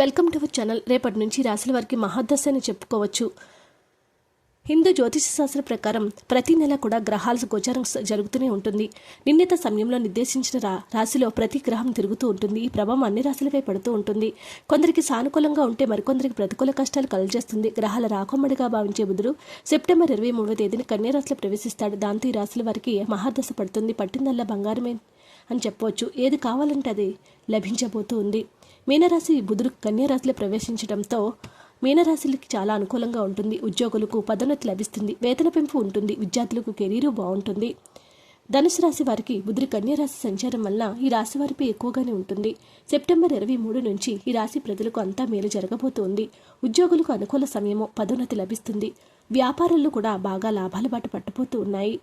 Welcome to our channel. రేపటి నుంచి రాశుల వారికి మహాదశ అని చెప్పుకోవచ్చు. హిందూ జ్యోతిష శాస్త్ర ప్రకారం ప్రతి నెల కూడా గ్రహాల గోచారం జరుగుతూనే ఉంటుంది. నిర్ణీత సమయంలో నిర్దేశించిన రా రాశిలో ప్రతి గ్రహం తిరుగుతూ ఉంటుంది. ఈ ప్రభావం అన్ని రాశులపై పడుతూ ఉంటుంది. కొందరికి సానుకూలంగా ఉంటే మరికొందరికి ప్రతికూల కష్టాలు కలుగజేస్తుంది. గ్రహాల రాకమ్మడిగా భావించే బుధుడు సెప్టెంబర్ ఇరవై మూడవ తేదీన కన్యా రాశిలో ప్రవేశిస్తాడు. దాంతో ఈ రాశుల వారికి మహాదశ పడుతుంది. పట్టిందల్లా బంగారమే అని చెప్పవచ్చు. ఏది కావాలంటే అది లభించబోతూ ఉంది మీనరాశి బుధుడు కన్యారాశిలో ప్రవేశించడంతో మీనరాశులకి చాలా అనుకూలంగా ఉంటుంది. ఉద్యోగులకు పదోన్నతి లభిస్తుంది. వేతన పెంపు ఉంటుంది. విద్యార్థులకు కెరీరు బాగుంటుంది. ధనుసు రాశి వారికి బుధుడి కన్యారాశి సంచారం వల్ల ఈ రాశి వారిపై ఎక్కువగానే ఉంటుంది. సెప్టెంబర్ ఇరవై మూడు నుంచి ఈ రాశి ప్రజలకు అంతా మేలు జరగబోతోంది. ఉద్యోగులకు అనుకూల సమయము పదోన్నతి లభిస్తుంది. వ్యాపారాల్లో కూడా బాగా లాభాల బాట పట్టబోతూ ఉన్నాయి.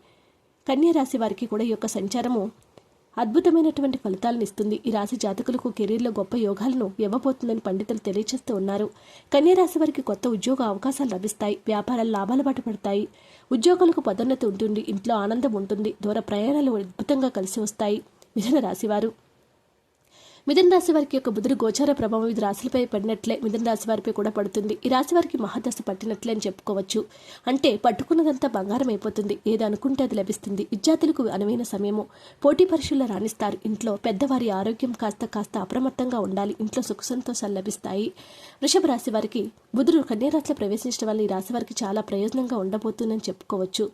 కన్యారాశి వారికి కూడా ఈ యొక్క సంచారము అద్భుతమైనటువంటి ఫలితాలను ఇస్తుంది. ఈ రాశి జాతకులకు కెరీర్లో గొప్ప యోగాలను ఇవ్వబోతుందని పండితులు తెలియజేస్తూ ఉన్నారు. కన్యరాశి వారికి కొత్త ఉద్యోగ అవకాశాలు లభిస్తాయి. వ్యాపారాలు లాభాల బాట పడతాయి. ఉద్యోగులకు పదోన్నతి ఉంటుంది. ఇంట్లో ఆనందం ఉంటుంది. దూర ప్రయాణాలు అద్భుతంగా కలిసి వస్తాయి. మిథున రాశివారు మిథున రాశి వారికి యొక్క బుధుడు గోచార ప్రభావం వివిధ రాశులపై పడినట్లే మిథున రాశి వారిపై కూడా పడుతుంది. ఈ రాశి వారికి మహాదశ పట్టినట్లే అని చెప్పుకోవచ్చు. అంటే పట్టుకున్నదంతా బంగారం అయిపోతుంది. ఏది అనుకుంటే అది లభిస్తుంది. విద్యార్థులకు అనువైన సమయము. పోటీ పరీక్షల్లో రాణిస్తారు. ఇంట్లో పెద్దవారి ఆరోగ్యం కాస్త కాస్త అప్రమత్తంగా ఉండాలి. ఇంట్లో సుఖ సంతోషాలు లభిస్తాయి. వృషభ రాశి వారికి బుధుడు కన్యారాశిలో ప్రవేశించడం వల్ల ఈ రాశి వారికి చాలా ప్రయోజనంగా ఉండబోతుందని చెప్పుకోవచ్చు.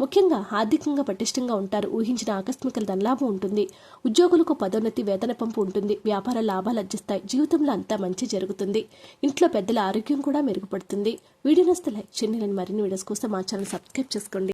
ముఖ్యంగా ఆర్థికంగా పటిష్టంగా ఉంటారు. ఊహించిన ఆకస్మిక ధనలాభం ఉంటుంది. ఉద్యోగులకు పదోన్నతి వేతన పంపు ఉంటుంది. వ్యాపార లాభాలు అర్జిస్తాయి జీవితంలో అంతా మంచి జరుగుతుంది. ఇంట్లో పెద్దల ఆరోగ్యం కూడా మెరుగుపడుతుంది. వీడియో నస్తే లైక్ చేయండి. మరిన్ని వీడియోస్ కోసం మా ఛానల్ సబ్స్క్రైబ్ చేసుకోండి.